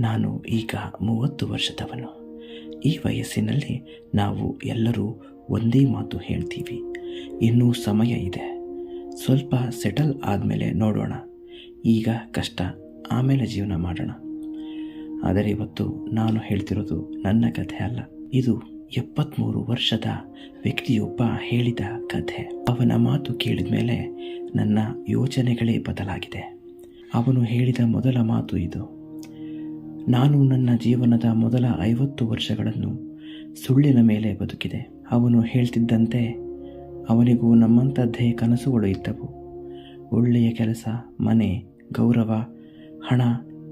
ನಾನು ಈಗ ಮೂವತ್ತು ವರ್ಷದವನು. ಈ ವಯಸ್ಸಿನಲ್ಲಿ ನಾವು ಎಲ್ಲರೂ ಒಂದೇ ಮಾತು ಹೇಳ್ತೀವಿ. ಇನ್ನೂ ಸಮಯ ಇದೆ. ಸ್ವಲ್ಪ ಸೆಟಲ್ ಆದಮೇಲೆ ನೋಡೋಣ. ಈಗ ಕಷ್ಟ, ಆಮೇಲೆ ಜೀವನ ಮಾಡೋಣ. ಆದರೆ ಇವತ್ತು ನಾನು ಹೇಳ್ತಿರೋದು ನನ್ನ ಕಥೆ ಅಲ್ಲ. ಇದು ಎಪ್ಪತ್ತ್ಮೂರು ವರ್ಷದ ವ್ಯಕ್ತಿಯೊಬ್ಬ ಹೇಳಿದ ಕಥೆ. ಅವನ ಮಾತು ಕೇಳಿದ ಮೇಲೆ ನನ್ನ ಯೋಚನೆಗಳೇ ಬದಲಾಗಿದೆ. ಅವನು ಹೇಳಿದ ಮೊದಲ ಮಾತು ಇದು. ನಾನು ನನ್ನ ಜೀವನದ ಮೊದಲ ಐವತ್ತು ವರ್ಷಗಳನ್ನು ಸುಳ್ಳಿನ ಮೇಲೆ ಬದುಕಿದೆ. ಅವನು ಹೇಳ್ತಿದ್ದಂತೆ, ಅವನಿಗೂ ನಮ್ಮಂಥದ್ದೇ ಕನಸುಗಳು ಇದ್ದವು. ಒಳ್ಳೆಯ ಕೆಲಸ, ಮನೆ, ಗೌರವ, ಹಣ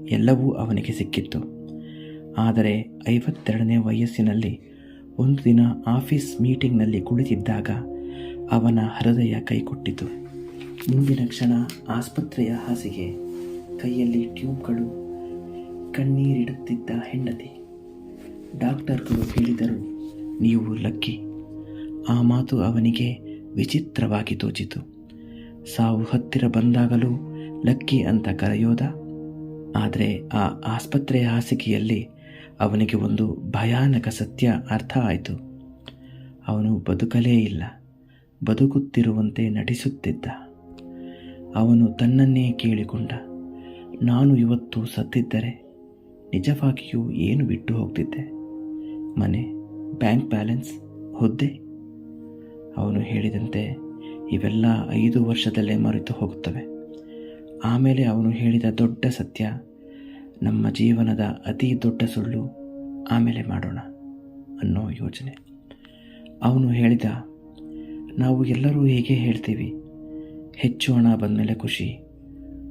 ಎಲ್ಲವೂ ಅವನಿಗೆ ಸಿಕ್ಕಿತ್ತು. ಆದರೆ ಐವತ್ತೆರಡನೇ ವಯಸ್ಸಿನಲ್ಲಿ ಒಂದು ದಿನ ಆಫೀಸ್ ಮೀಟಿಂಗ್ನಲ್ಲಿ ಕುಳಿತಿದ್ದಾಗ ಅವನ ಹೃದಯ ಕೈಕೊಟ್ಟಿತು. ಮುಂದಿನ ಕ್ಷಣ ಆಸ್ಪತ್ರೆಯ ಹಾಸಿಗೆ, ಕೈಯಲ್ಲಿ ಟ್ಯೂಬ್ಗಳು ಕಣ್ಣೀರಿಡುತ್ತಿದ್ದ ಹೆಂಡತಿ. ಡಾಕ್ಟರ್ಗಳು ಹೇಳಿದರು, ನೀವು ಲಕ್ಕಿ. ಆ ಮಾತು ಅವನಿಗೆ ವಿಚಿತ್ರವಾಗಿ ತೋಚಿತು. ಸಾವು ಹತ್ತಿರ ಬಂದಾಗಲೂ ಲಕ್ಕಿ ಅಂತ ಕರೆಯೋದ, ಆದರೆ ಆ ಆಸ್ಪತ್ರೆಯ ಹಾಸಿಗೆಯಲ್ಲಿ ಅವನಿಗೆ ಒಂದು ಭಯಾನಕ ಸತ್ಯ ಅರ್ಥ ಆಯಿತು. ಅವನು ಬದುಕಲೇ ಇಲ್ಲ, ಬದುಕುತ್ತಿರುವಂತೆ ನಟಿಸುತ್ತಿದ್ದ. ಅವನು ತನ್ನನ್ನೇ ಕೇಳಿಕೊಂಡ, ನಾನು ಇವತ್ತು ಸತ್ತಿದ್ದರೆ ನಿಜವಾಗಿಯೂ ಏನು ಬಿಟ್ಟು ಹೋಗ್ತಿದ್ದೆ? ಮನೆ, ಬ್ಯಾಂಕ್ ಬ್ಯಾಲೆನ್ಸ್, ಹುದ್ದೆ? ಅವನು ಹೇಳಿದಂತೆ ಇವೆಲ್ಲ ಐದು ವರ್ಷದಲ್ಲೇ ಮರೆತು ಹೋಗುತ್ತವೆ. ಆಮೇಲೆ ಅವನು ಹೇಳಿದ ದೊಡ್ಡ ಸತ್ಯ, ನಮ್ಮ ಜೀವನದ ಅತಿ ದೊಡ್ಡ ಸುಳ್ಳು, ಆಮೇಲೆ ಮಾಡೋಣ ಅನ್ನೋ ಯೋಚನೆ. ಅವನು ಹೇಳಿದ, ನಾವು ಎಲ್ಲರೂ ಹೇಗೆ ಹೇಳ್ತೀವಿ. ಹೆಚ್ಚು ಹಣ ಬಂದಮೇಲೆ ಖುಷಿ,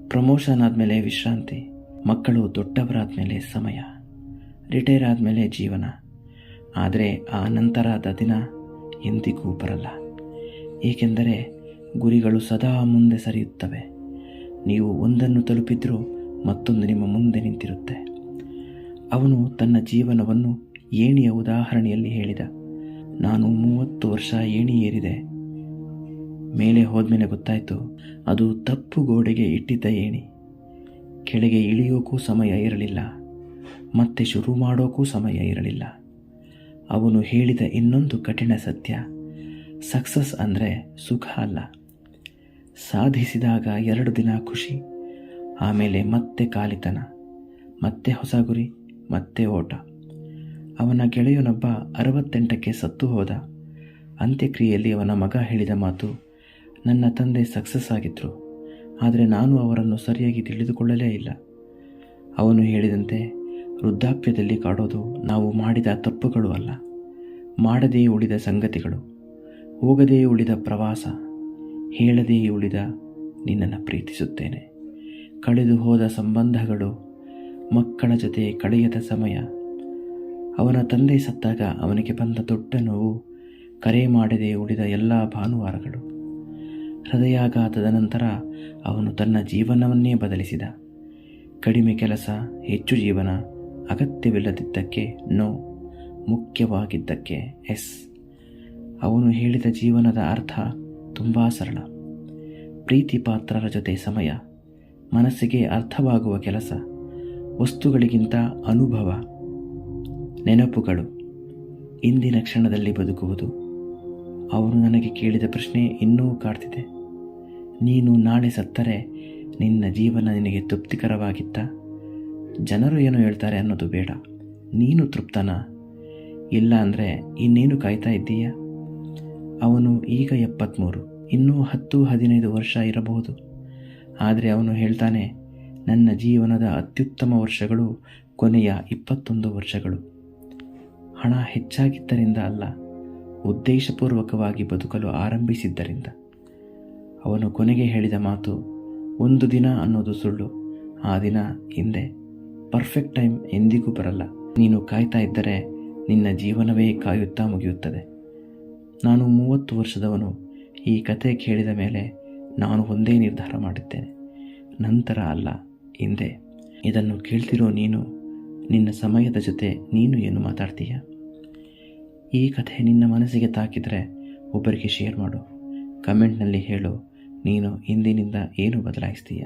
ಪ್ರಮೋಷನ್ ಆದಮೇಲೆ ವಿಶ್ರಾಂತಿ ಮಕ್ಕಳು ದೊಡ್ಡವರಾದ ಮೇಲೆ ಸಮಯ, ರಿಟೈರ್ ಆದಮೇಲೆ ಜೀವನ. ಆದರೆ ಆ ನಂತರದ ದಿನ ಎಂದಿಗೂ ಬರಲ್ಲ. ಏಕೆಂದರೆ ಗುರಿಗಳು ಸದಾ ಮುಂದೆ ಸರಿಯುತ್ತವೆ. ನೀವು ಒಂದನ್ನು ತಲುಪಿದ್ರೂ ಮತ್ತೊಂದು ನಿಮ್ಮ ಮುಂದೆ ನಿಂತಿರುತ್ತೆ. ಅವನು ತನ್ನ ಜೀವನವನ್ನು ಏಣಿಯ ಉದಾಹರಣೆಯಲ್ಲಿ ಹೇಳಿದ. ನಾನು ಮೂವತ್ತು ವರ್ಷ ಏಣಿ ಏರಿದೆ. ಮೇಲೆ ಹೋದ್ಮೇಲೆ ಗೊತ್ತಾಯಿತು, ಅದು ತಪ್ಪು ಗೋಡೆಗೆ ಇಟ್ಟಿದ್ದ ಏಣಿ. ಕೆಳಗೆ ಇಳಿಯೋಕ್ಕೂ ಸಮಯ ಇರಲಿಲ್ಲ, ಮತ್ತೆ ಶುರು ಮಾಡೋಕ್ಕೂ ಸಮಯ ಇರಲಿಲ್ಲ. ಅವನು ಹೇಳಿದ ಇನ್ನೊಂದು ಕಠಿಣ ಸತ್ಯ, ಸಕ್ಸಸ್ ಅಂದರೆ ಸುಖ ಅಲ್ಲ. ಸಾಧಿಸಿದಾಗ ಎರಡು ದಿನ ಖುಷಿ, ಆಮೇಲೆ ಮತ್ತೆ ಕಾಲಿತನ, ಮತ್ತೆ ಹೊಸ ಗುರಿ, ಮತ್ತೆ ಓಟ. ಅವನ ಗೆಳೆಯನೊಬ್ಬ ಅರವತ್ತೆಂಟಕ್ಕೆ ಸತ್ತು ಹೋದ. ಅಂತ್ಯಕ್ರಿಯೆಯಲ್ಲಿ ಅವನ ಮಗ ಹೇಳಿದ ಮಾತು, ನನ್ನ ತಂದೆ ಸಕ್ಸಸ್ ಆಗಿದ್ದರು ಆದರೆ ನಾನು ಅವರನ್ನು ಸರಿಯಾಗಿ ತಿಳಿದುಕೊಳ್ಳಲೇ ಇಲ್ಲ. ಅವನು ಹೇಳಿದಂತೆ, ವೃದ್ಧಾಪ್ಯದಲ್ಲಿ ಕಾಡೋದು ನಾವು ಮಾಡಿದ ತಪ್ಪುಗಳು ಅಲ್ಲ. ಮಾಡದೇ ಉಳಿದ ಸಂಗತಿಗಳು. ಹೋಗದೇ ಉಳಿದ ಪ್ರವಾಸ. ಹೇಳದೇ ಉಳಿದ ನಿನ್ನನ್ನು ಪ್ರೀತಿಸುತ್ತೇನೆ. ಕಳೆದು ಹೋದ ಸಂಬಂಧಗಳು, ಮಕ್ಕಳ ಜೊತೆ ಕಳೆಯದ ಸಮಯ. ಅವನ ತಂದೆ ಸತ್ತಾಗ ಅವನಿಗೆ ಬಂದ ದೊಡ್ಡ ನೋವು, ಕರೆ ಮಾಡದೆ ಉಳಿದ ಎಲ್ಲ ಭಾನುವಾರಗಳು. ಹೃದಯಾಘಾತದ ನಂತರ ಅವನು ತನ್ನ ಜೀವನವನ್ನೇ ಬದಲಿಸಿದ. ಕಡಿಮೆ ಕೆಲಸ, ಹೆಚ್ಚು ಜೀವನ, ಅಗತ್ಯವಿಲ್ಲದಿದ್ದಕ್ಕೆ ನೋ, ಮುಖ್ಯವಾಗಿದ್ದಕ್ಕೆ ಎಸ್. ಅವನು ಹೇಳಿದ ಜೀವನದ ಅರ್ಥ ತುಂಬ ಸರಳ. ಪ್ರೀತಿ ಪಾತ್ರರ ಜೊತೆ ಸಮಯ, ಮನಸ್ಸಿಗೆ ಅರ್ಥವಾಗುವ ಕೆಲಸ, ವಸ್ತುಗಳಿಗಿಂತ ಅನುಭವ, ನೆನಪುಗಳು. ಇಂದಿನ ಕ್ಷಣದಲ್ಲಿ ಬದುಕುವುದು. ಅವನು ನನಗೆ ಕೇಳಿದ ಪ್ರಶ್ನೆ ಇನ್ನೂ ಕಾಡ್ತಿದೆ. ನೀನು ನಾಳೆ ಸತ್ತರೆ ನಿನ್ನ ಜೀವನ ನಿನಗೆ ತೃಪ್ತಿಕರವಾಗಿತ್ತ? ಜನರು ಏನು ಹೇಳ್ತಾರೆ ಅನ್ನೋದು ಬೇಡ. ನೀನು ತೃಪ್ತನ? ಇಲ್ಲ ಅಂದರೆ ಇನ್ನೇನು ಕಾಯ್ತಾ ಇದ್ದೀಯಾ? ಅವನು ಈಗ ಎಪ್ಪತ್ತ್ಮೂರು ಇನ್ನೂ ಹತ್ತು, ಹದಿನೈದು ವರ್ಷ ಇರಬಹುದು. ಆದರೆ ಅವನು ಹೇಳ್ತಾನೆ, ನನ್ನ ಜೀವನದ ಅತ್ಯುತ್ತಮ ವರ್ಷಗಳು ಕೊನೆಯ ಇಪ್ಪತ್ತೊಂದು ವರ್ಷಗಳು. ಹಣ ಹೆಚ್ಚಾಗಿದ್ದರಿಂದ ಅಲ್ಲ, ಉದ್ದೇಶಪೂರ್ವಕವಾಗಿ ಬದುಕಲು ಆರಂಭಿಸಿದ್ದರಿಂದ. ಅವನು ಕೊನೆಗೆ ಹೇಳಿದ ಮಾತು, ಒಂದು ದಿನ ಅನ್ನೋದು ಸುಳ್ಳು. ಆ ದಿನ ಹಿಂದೆ. ಪರ್ಫೆಕ್ಟ್ ಟೈಮ್ ಎಂದಿಗೂ ಬರಲ್ಲ. ನೀನು ಕಾಯ್ತಾ ಇದ್ದರೆ ನಿನ್ನ ಜೀವನವೇ ಕಾಯುತ್ತಾ ಮುಗಿಯುತ್ತದೆ. ನಾನು ಮೂವತ್ತು ವರ್ಷದವನು. ಈ ಕತೆ ಕೇಳಿದ ಮೇಲೆ ನಾನು ಒಂದೇ ನಿರ್ಧಾರ ಮಾಡಿದ್ದೇನೆ ನಂತರ ಅಲ್ಲ, ಹಿಂದೆ. ಇದನ್ನು ಕೇಳ್ತಿರೋ ನೀನು, ನಿನ್ನ ಸಮಯದ ಜೊತೆ ನೀನು ಏನು ಮಾತಾಡ್ತೀಯ? ಈ ಕಥೆ ನಿನ್ನ ಮನಸ್ಸಿಗೆ ತಾಕಿದರೆ ಒಬ್ಬರಿಗೆ ಶೇರ್ ಮಾಡು. ಕಮೆಂಟ್ನಲ್ಲಿ ಹೇಳು ನೀನು ಇಂದಿನಿಂದ ಏನು ಬದಲಾಯಿಸ್ತೀಯ?